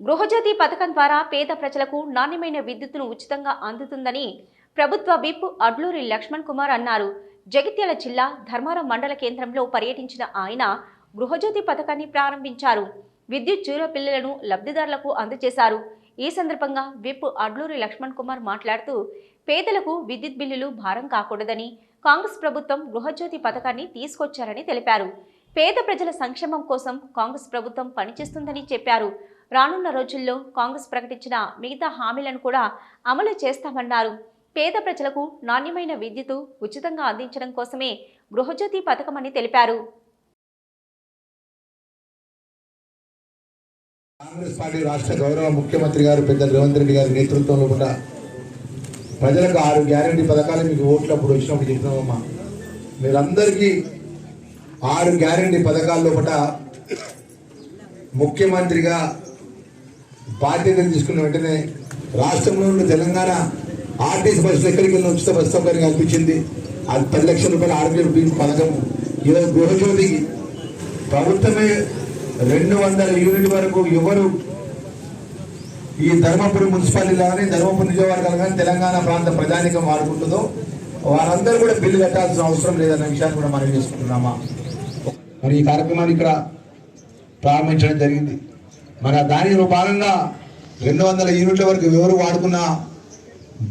గృహజ్యోతి పథకం ద్వారా పేద ప్రజలకు నాణ్యమైన విద్యుత్తును ఉచితంగా అందుతుందని ప్రభుత్వ విప్ అడ్లూరి లక్ష్మణ్ కుమార్ అన్నారు. జగిత్యాల జిల్లా ధర్మారం మండల కేంద్రంలో పర్యటించిన ఆయన గృహజ్యోతి పథకాన్ని ప్రారంభించారు. విద్యుత్ జీరో పిల్లలను లబ్ధిదారులకు అందజేశారు. ఈ సందర్భంగా విప్ అడ్లూరి లక్ష్మణ్ కుమార్ మాట్లాడుతూ పేదలకు విద్యుత్ బిల్లులు భారం కాకూడదని కాంగ్రెస్ ప్రభుత్వం గృహజ్యోతి పథకాన్ని తీసుకొచ్చారని తెలిపారు. పేద ప్రజల సంక్షేమం కోసం కాంగ్రెస్ ప్రభుత్వం పనిచేస్తుందని చెప్పారు. రానున్న రోజుల్లో కాంగ్రెస్ ప్రకటించిన మిగతా హామీలను కూడా అమలు చేస్తామన్నారు. పేద ప్రజలకు నాణ్యమైన విద్యుత్ ఉచితంగా అందించడం కోసమే గృహజ్యోతి పథకమని తెలిపారు. కాంగ్రెస్ పార్టీ రాష్ట్ర గౌరవ ముఖ్యమంత్రి గారు పెద్ద రేవంత్ రెడ్డి గారి నేతృత్వంలో కూడా ప్రజలకు ఆరు గ్యారంటీ పథకాలు మీకు ఓట్లప్పుడు వచ్చినప్పుడు చెప్పినామమ్మా మీరందరికీ ఆరు గ్యారంటీ పథకాల్లో కూడా ముఖ్యమంత్రిగా బాధ్యత తీసుకున్న వెంటనే రాష్ట్రంలో ఉన్న తెలంగాణ ఆర్టీసీ బస్సులు ఎక్కడికి వెళ్ళిన ఉచిత బస్సు సౌకర్యం కల్పించింది. అది పది లక్షల రూపాయల ఆరోగ్య బీమా పథకం. ఈరోజు గృహజ్యోతికి ప్రభుత్వమే రెండు వందల యూనిట్ వరకు ఎవరు ఈ ధర్మపురి మున్సిపాలిటీలో కానీ ధర్మపురి నియోజకవర్గాలు కానీ తెలంగాణ ప్రాంత ప్రజానికం వాడుకుంటుందో వారందరూ కూడా బిల్లు కట్టాల్సిన అవసరం లేదన్న విషయాన్ని కూడా మనం చేసుకుంటున్నామా? మరి ఈ కార్యక్రమాన్ని ఇక్కడ ప్రారంభించడం జరిగింది. మరి దానిలో భాగంగా రెండు వందల యూనిట్ల వరకు ఎవరు వాడుకున్న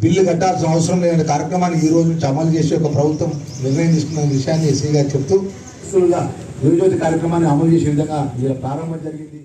బిల్లు కట్టాల్సిన అవసరం లేని కార్యక్రమాన్ని ఈ రోజు నుంచి అమలు చేసి ఒక ప్రభుత్వం నిర్ణయం తీసుకున్న విషయాన్ని ఎస్సీ గారు చెప్తూ గృహజ్యోతి కార్యక్రమాన్ని అమలు చేసే విధంగా ఇలా ప్రారంభం జరిగింది.